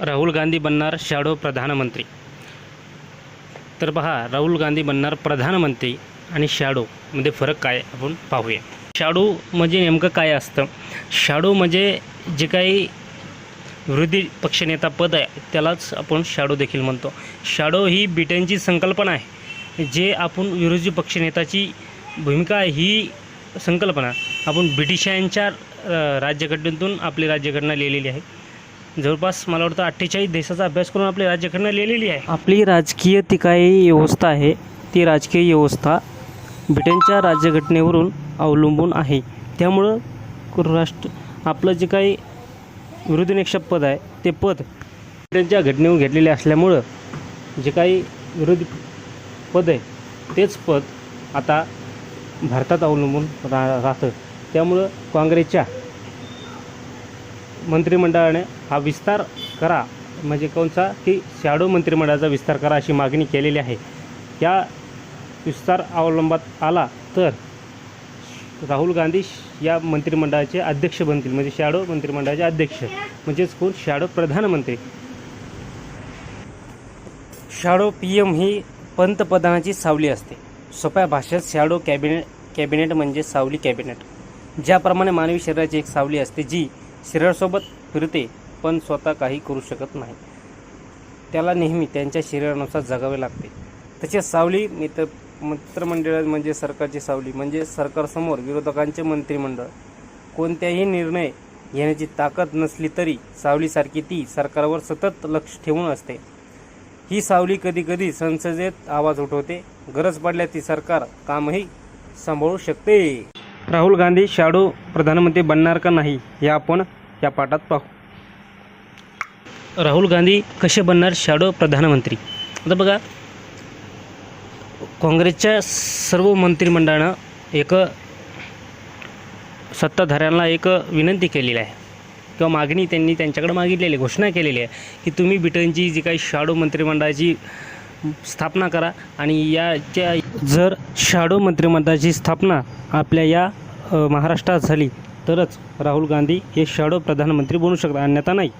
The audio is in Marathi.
राहुल गांधी बनणार शॅडो प्रधानमंत्री. तर पहा राहुल गांधी बनणार प्रधानमंत्री आणि शॅडोमध्ये फरक काय आपण पाहूया. शॅडो म्हणजे नेमकं काय असतं? शॅडो म्हणजे जे काही विरोधी पक्षनेता पद आहे त्यालाच आपण शॅडो देखील म्हणतो. शॅडो ही ब्रिटनची संकल्पना आहे. जे आपण विरोधी पक्षनेताची भूमिका आहे ही संकल्पना आपण ब्रिटिशांच्या राज्यघटनेतून आपली राज्यघटना लिहिलेली आहे. जवळपास मला वाटतं अठ्ठेचाळीस देशाचा अभ्यास करून आपली राज्यघटना लिहिलेली आहे. आपली राजकीय ती काही व्यवस्था आहे. ती राजकीय व्यवस्था ब्रिटनच्या राज्यघटनेवरून अवलंबून आहे. त्यामुळं राष्ट्र आपलं जे काही विरोधी पद आहे ते पद ब्रिटनच्या घटनेवर घेतलेले असल्यामुळं जे काही विरोधी पद आहे तेच पद आता भारतात अवलंबून रा राहतं. त्यामुळं काँग्रेसच्या मंत्रिमंडळाने हा विस्तार करा. म्हणजे कोणचा? की शॅडो मंत्रिमंडळाचा विस्तार करा अशी मागणी केलेली आहे. या विस्तार अवलंबात आला तर राहुल गांधी या मंत्रिमंडळाचे अध्यक्ष बनतील. म्हणजे शॅडो मंत्रिमंडळाचे अध्यक्ष. म्हणजेच कोण? शॅडो प्रधानमंत्री. शॅडो पी एम ही पंतप्रधानाची सावली असते. सोप्या भाषेत शॅडो कॅबिनेट कॅबिनेट म्हणजे सावली कॅबिनेट ज्याप्रमाणे मानवी शरीराची एक सावली असते जी शरीरासोबत फिरते पण स्वतः काही करू शकत नाही. त्याला नेहमी त्यांच्या शरीरानुसार जगावे लागते. तसेच सावली मित्र मित्रमंडळ म्हणजे सरकारची सावली म्हणजे सरकारसमोर विरोधकांचे मंत्रिमंडळ. कोणत्याही निर्णय घेण्याची ताकद नसली तरी सावलीसारखी ती सरकारवर सतत लक्ष ठेवून असते. ही सावली कधीकधी संसदेत आवाज उठवते. गरज पडल्या ती सरकार कामही सांभाळू शकते. राहुल गांधी शाडो प्रधानमंत्री बनणार का नाही हे आपण या पाठात पाहू. राहुल गांधी कसे बनणार शाडो प्रधानमंत्री? आता बघा काँग्रेसच्या सर्व मंत्रिमंडळानं एक सत्ताधाऱ्यांना एक विनंती केलेली आहे. किंवा मागणी त्यांनी त्यांच्याकडे मागितलेली आहे, घोषणा केलेली आहे की तुम्ही ब्रिटनची जी काही शाडो मंत्रिमंडळाची स्थापना करा आणि याच्या जर शाडो मंत्रिमंडळाची स्थापना आपल्या या महाराष्ट्रात झाली तरच राहुल गांधी हे शाडो प्रधानमंत्री बनू शकतात अन्यथा नाही.